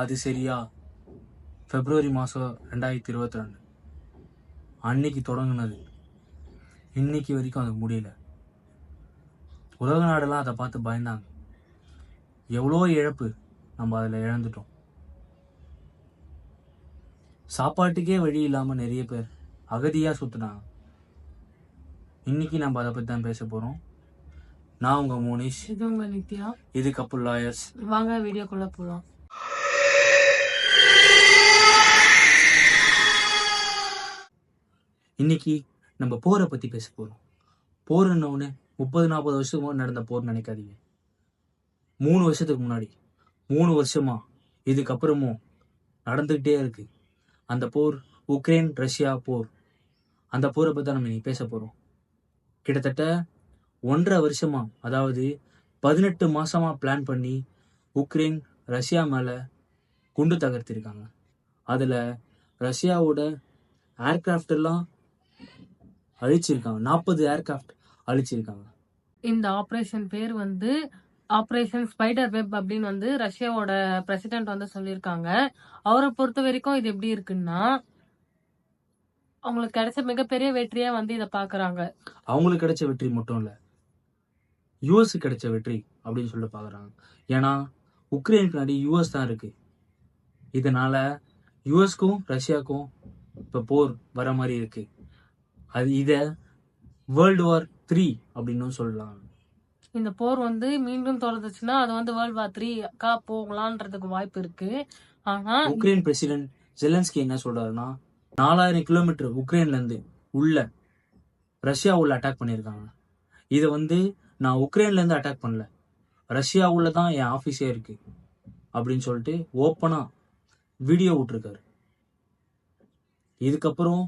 அது சரியா? பிப்ரவரி மாதம் ரெண்டாயிரத்தி இருபத்தி ரெண்டு. அன்னைக்கு தொடங்குனது. இன்னைக்கு வரைக்கும் அது முடியல. உலக நாடெல்லாம் அதை பார்த்து பயந்தாங்க. எவ்வளோ இழப்பு நம்ம அதில் இழந்துட்டோம். சாப்பாட்டுக்கே வழி இல்லாமல் நிறைய பேர் அகதியாக சுற்றுனாங்க இன்னைக்கு நம்ம அதை பற்றி தான் பேச போகிறோம் நான் உங்கள் மோனிஷ். இது உங்க நித்யா. இது கப்புள் லாயர்ஸ். வாங்க வீடியோக்குள்ள போலாம். இன்னைக்கு நம்ம போரை பற்றி பேச போகிறோம் போர்ன்ன முப்பது நாற்பது வருஷத்துக்கு முன்னாடி நடந்த போர் நினைக்காதீங்க. மூணு வருஷத்துக்கு முன்னாடி மூணு வருஷமா இதுக்கப்புறமும் நடந்துக்கிட்டே இருக்கு. அந்த போர் உக்ரைன் ரஷ்யா போர் அந்த போரை பற்றி தான் நம்ம இன்னைக்கு பேச போகிறோம் கிட்டத்தட்ட ஒன்றரை வருஷமா அதாவது பதினெட்டு மாசமா பிளான் பண்ணி உக்ரைன் ரஷ்யா மேலே குண்டு தகர்த்திருக்காங்க. அதில் ரஷ்யாவோட ஏர்கிராஃப்ட் எல்லாம் அழிச்சிருக்காங்க. நாற்பது ஏர்கிராஃப்ட் அழிச்சிருக்காங்க. இந்த ஆபரேஷன் பேர் வந்து ஆபரேஷன் ஸ்பைடர் வெப் அப்படின்னு வந்து ரஷ்யாவோட பிரசிடென்ட் வந்து சொல்லியிருக்காங்க. அவரை பொறுத்த வரைக்கும் இது எப்படி இருக்குன்னா அவங்களுக்கு கிடைச்ச மிகப்பெரிய வெற்றியா வந்து இதை பாக்குறாங்க அவங்களுக்கு கிடைச்ச வெற்றி மட்டும் இல்லை யூஎஸ் கிடைச்ச வெற்றி அப்படின்னு சொல்லிட்டு பார்க்குறாங்க. ஏன்னா உக்ரைனுக்கு பின்னாடி யூஎஸ் தான் இருக்கு. இதனால யூஎஸ்க்கும் ரஷ்யாவுக்கும் இப்போ போர் வர மாதிரி இருக்கு. அது இதை வேர்ல்டு வார் த்ரீ அப்படின்னு சொல்லலாம். இந்த போர் வந்து மீண்டும் தொடர்ந்துச்சுன்னா அது வந்து வேர்ல்ட் வார் த்ரீ அக்கா போகலான்றதுக்கு வாய்ப்பு இருக்கு. ஆனா உக்ரைன் பிரசிடென்ட் ஜெலன்ஸ்கி என்ன சொல்றாருன்னா நாலாயிரம் கிலோமீட்டர் உக்ரைன்ல இருந்து உள்ள ரஷ்யா உள்ள அட்டாக் பண்ணியிருக்காங்க இதை வந்து நான் உக்ரைன்ல இருந்து அட்டாக் பண்ணல. ரஷ்யா உள்ள தான் என் ஆஃபீஸே இருக்கு. அப்படின்னு சொல்லிட்டு ஓப்பனா வீடியோ விட்டுருக்காரு. இதுக்கப்புறம்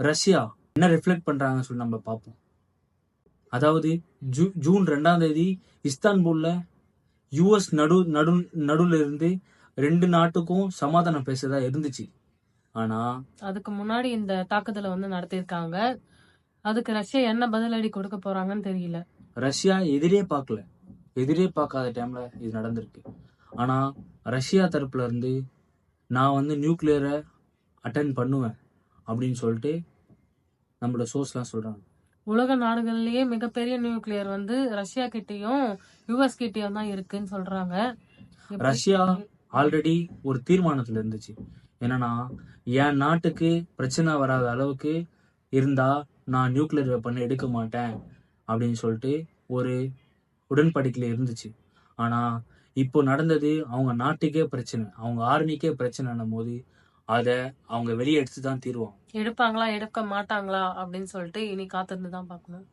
ரஷ்யா என்ன ரிஃப்ளெக்ட் பண்றாங்கன்னு சொல்லி நம்ம பார்ப்போம். அதாவது ஜூ ஜூன் ரெண்டாம் தேதி இஸ்தான்புல்ல யுஎஸ் நடு நடு நடுல இருந்து ரெண்டு நாட்டுக்கும் சமாதானம் பேசுறதா இருந்துச்சு. ஆனா அதுக்கு முன்னாடி இந்த தாக்குதலை வந்து நடத்தியிருக்காங்க. அதுக்கு ரஷ்யா என்ன பதிலடி கொடுக்க போறாங்கன்னு தெரியல. ரஷ்யா எதிரே பார்க்கல. எதிரே பார்க்காத டைம்ல இது நடந்திருக்கு. ஆனா ரஷ்யா தரப்புல இருந்து நான் வந்து நியூக்ளியரை அட்டன் பண்ணுவேன் அப்படின்னு சொல்லிட்டு நம்மளோட சோர்ஸ்லாம் சொல்றாங்க. உலக நாடுகள்லயே மிகப்பெரிய நியூக்ளியர் வந்து ரஷ்யா கிட்டயும் யுஎஸ் கிட்டயும் தான் இருக்குன்னு சொல்றாங்க. ரஷ்யா ஆல்ரெடி ஒரு தீர்மானத்துல இருந்துச்சு. என்னன்னா என் நாட்டுக்கு பிரச்சனை வராத அளவுக்கு இருந்தா நான் நியூக்ளியர் வெப்பன் எடுக்க மாட்டேன் அப்படின்னு சொல்லிட்டு ஒரு உடன்படிக்கையில இருந்துச்சு. ஆனா இப்போ நடந்தது அவங்க நாட்டுக்கே பிரச்சனை அவங்க ஆர்மிக்கே பிரச்சனைன்னும் போது அதை அவங்க வெளியே எடுத்து தான் தீருவாங்க. எடுப்பாங்களா எடுக்க மாட்டாங்களா அப்படின்னு சொல்லிட்டு இனி காத்திருந்து தான் பார்க்கணும்.